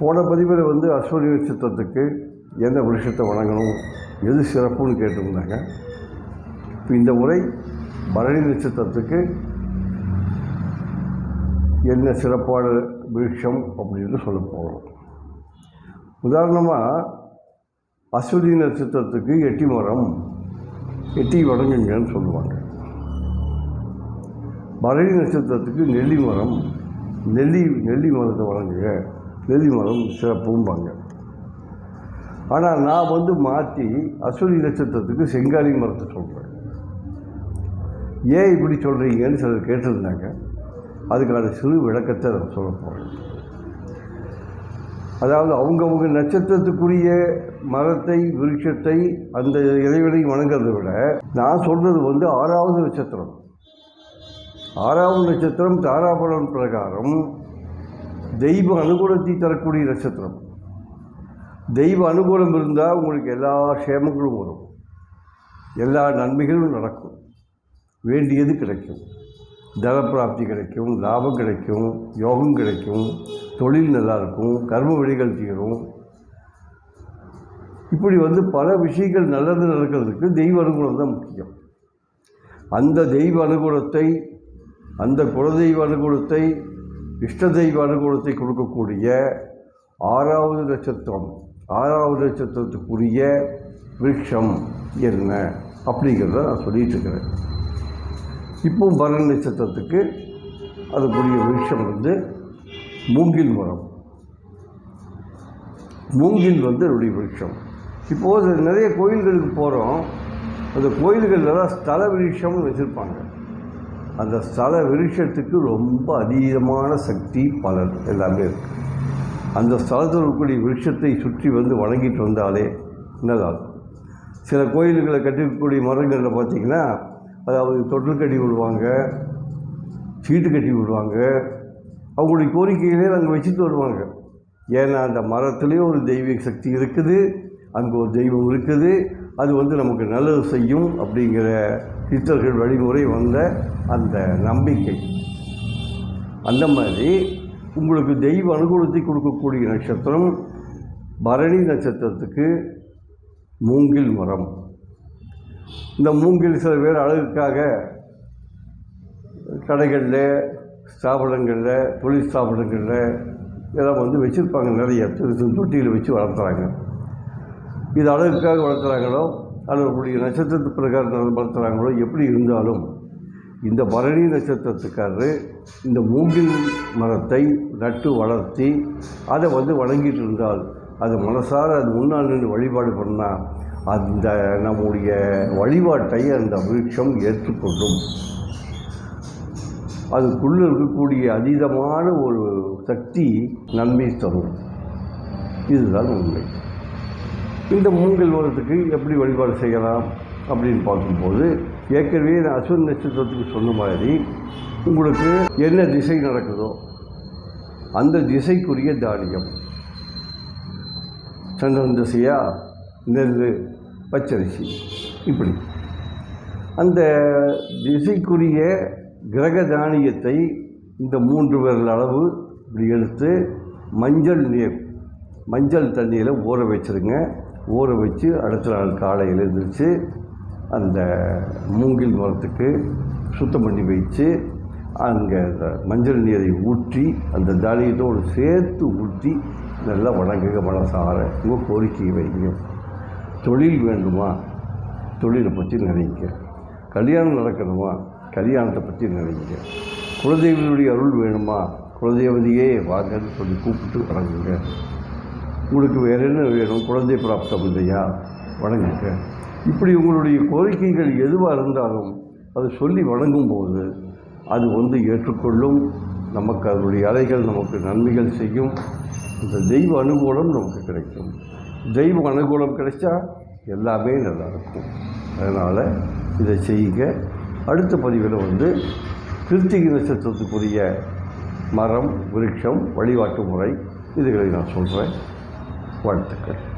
போன பதிவில் வந்து அஸ்வனி நட்சத்திரத்துக்கு எந்த விருஷத்தை வணங்கணும் எது சிறப்புன்னு கேட்டிருந்தாங்க. இப்போ இந்த முறை பரணி நட்சத்திரத்துக்கு என்ன சிறப்பான விருட்சம் அப்படின்னு சொல்ல போகிறோம் உதாரணமாக அஸ்வதி நட்சத்திரத்துக்கு எட்டி மரம் எட்டி வணங்குங்கன்னு சொல்லுவாங்க. பரணி நட்சத்திரத்துக்கு நெல்லி மரம் நெல்லி நெல்லி மரத்தை வணங்குங்க. நெல்லி மரம் சிறப்பும்பாங்க. ஆனால் நான் வந்து மாற்றி அசுரி நட்சத்திரத்துக்கு செங்காலி மரத்தை சொல்கிறேன் ஏன் இப்படி சொல்கிறீங்கன்னு சிலர் கேட்டிருந்தாங்க. அதுக்கான சிறு விளக்கத்தை நான் சொல்ல போகிறேன் அதாவது அவங்கவுங்க நட்சத்திரத்துக்குரிய மரத்தை விருட்சத்தை அந்த இறைவனை வணங்குறதை விட நான் சொல்கிறது வந்து ஆறாவது நட்சத்திரம். ஆறாவது நட்சத்திரம் தாராபுரம் பிரகாரம் தெய்வ அனுகூலத்தை தரக்கூடிய நட்சத்திரம். தெய்வ அனுகூலம் இருந்தால் உங்களுக்கு எல்லா க்ஷேமங்களும் வரும். எல்லா நன்மைகளும் நடக்கும். வேண்டியது கிடைக்கும். தனப்பிராப்தி கிடைக்கும் லாபம் கிடைக்கும் யோகம் கிடைக்கும் தொழில் நல்லாயிருக்கும் கர்ம வழிகள் தீரும். இப்படி வந்து பல விஷயங்கள் நல்லது நடக்கிறதுக்கு தெய்வ அனுகூலம் தான் முக்கியம். அந்த தெய்வ அனுகூலத்தை அந்த குலதெய்வ அனுகூலத்தை இஷ்ட தெய்வ அனுகூலத்தை கொடுக்கக்கூடிய ஆறாவது நட்சத்திரம் ஆறாவது நட்சத்திரத்துக்குரிய விருட்சம் என்ன அப்படிங்கிறத நான் சொல்லிட்டு இருக்கிறேன். இப்போ பரண நட்சத்திரத்துக்கு அதுக்குரிய விருட்சம் வந்து மூங்கில் மரம். மூங்கில் வந்து என்னுடைய விருட்சம் இப்போது நிறைய கோயில்களுக்கு போகிறோம் அந்த கோயில்களில் தான் ஸ்தல விருட்சம்னு வச்சுருப்பாங்க. அந்த ஸ்தல விருட்சத்துக்கு ரொம்ப அதீதமான சக்தி பலன் எல்லாமே. இருக்குது அந்த ஸ்தலத்தில் இருக்கக்கூடிய விருட்சத்தை சுற்றி வந்து வணங்கிட்டு வந்தாலே நல்லாயிருக்கும் சில கோயில்களை கட்டிருக்கக்கூடிய மரங்களில் பார்த்திங்கன்னா அதாவது தொட்டில் கட்டி விடுவாங்க சீட்டு கட்டி விடுவாங்க அவங்களுடைய கோரிக்கைகளே அங்கே வச்சுட்டு வருவாங்க. ஏன்னா அந்த மரத்துலேயும் ஒரு தெய்வீக சக்தி இருக்குது அங்கே ஒரு தெய்வம் இருக்குது அது வந்து நமக்கு நல்லது செய்யும் அப்படிங்கிற சித்தர்கள் வழிமுறை வந்த அந்த நம்பிக்கை. அந்த மாதிரி உங்களுக்கு தெய்வ அனுகூலத்தை கொடுக்கக்கூடிய நட்சத்திரம் பரணி நட்சத்திரத்துக்கு மூங்கில் மரம். இந்த மூங்கில் சில பேர் அழகுக்காக கடைகளில் ஸ்தாபனங்களில் தொழில் ஸ்தாபனங்களில் இதெல்லாம் வந்து வச்சுருப்பாங்க நிறைய. தொட்டியில் வச்சு வளர்த்துறாங்க. இது அழகுக்காக வளர்த்துறாங்களோ அல்லது நட்சத்திரத்து பிரகாரம் வளர்த்துறாங்களோ எப்படி இருந்தாலும் இந்த பரணி நட்சத்திரத்துக்காரரு இந்த மூங்கில் மரத்தை நட்டு வளர்த்தி அதை வந்து வணங்கிட்டு இருந்தால் அது மனசார அது முன்னால் நின்று வழிபாடு பண்ணால் அந்த நம்முடைய வழிபாட்டை அந்த விருட்சம் ஏற்றுக்கொள்ளும். அதுக்குள்ளே இருக்கக்கூடிய அதீதமான ஒரு சக்தி நன்மை தரும். இதுதான் உண்மை. இந்த மூங்கில் மரத்துக்கு எப்படி வழிபாடு செய்யலாம் அப்படின்னு பார்க்கும்போது ஏற்கனவே நான் அஸ்வின் நட்சத்திரத்துக்கு சொன்ன மாதிரி உங்களுக்கு என்ன திசை நடக்குதோ அந்த திசைக்குரிய தானியம். சந்திரன் திசையா நெல் பச்சரிசி. இப்படி. அந்த திசைக்குரிய கிரக தானியத்தை இந்த மூன்று விரல் அளவு இப்படி எடுத்து மஞ்சள் நீர் மஞ்சள் தண்ணியில் ஊற வச்சுருங்க. ஊற வச்சு அடுத்த நாள் காலையில் எழுந்திரிச்சு அந்த மூங்கில் மரத்துக்கு சுத்தம் பண்ணி வச்சு அங்கே அந்த மஞ்சள் நீரை ஊற்றி அந்த தானியத்தோடு சேர்த்து ஊற்றி நல்லா வணங்குங்க மனசார உங்கள் கோரிக்கையை வைங்க தொழில் வேண்டுமா? தொழிலை பற்றி நினைங்க. கல்யாணம் நடக்கணுமா? கல்யாணத்தை பற்றி நினைங்க. குலதெய்வனுடைய அருள் வேணுமா? குலதெய்வதையே வாங்கன்னு சொல்லி கூப்பிட்டு வணங்குங்க. உங்களுக்கு வேறு என்ன வேணும்? குழந்தை பிராப்தம் இல்லையா? வணங்குங்க. இப்படி உங்களுடைய கோரிக்கைகள் எதுவாக இருந்தாலும் அது சொல்லி வணங்கும்போது அது வந்து ஏற்றுக்கொள்ளும். நமக்கு அதனுடைய அலைகள் நமக்கு நன்மைகள் செய்யும். இந்த தெய்வ அனுகூலம் நமக்கு கிடைக்கும். தெய்வ அனுகூலம் கிடைச்சா எல்லாமே நல்லாயிருக்கும். அதனால் இதை செய்யுங்க அடுத்த பதிவில் வந்து கிருத்திகை நட்சத்திரத்துக்குரிய மரம் விருட்சம் வழிபாட்டு முறை இதுகளை நான் சொல்கிறேன் वर्त करें।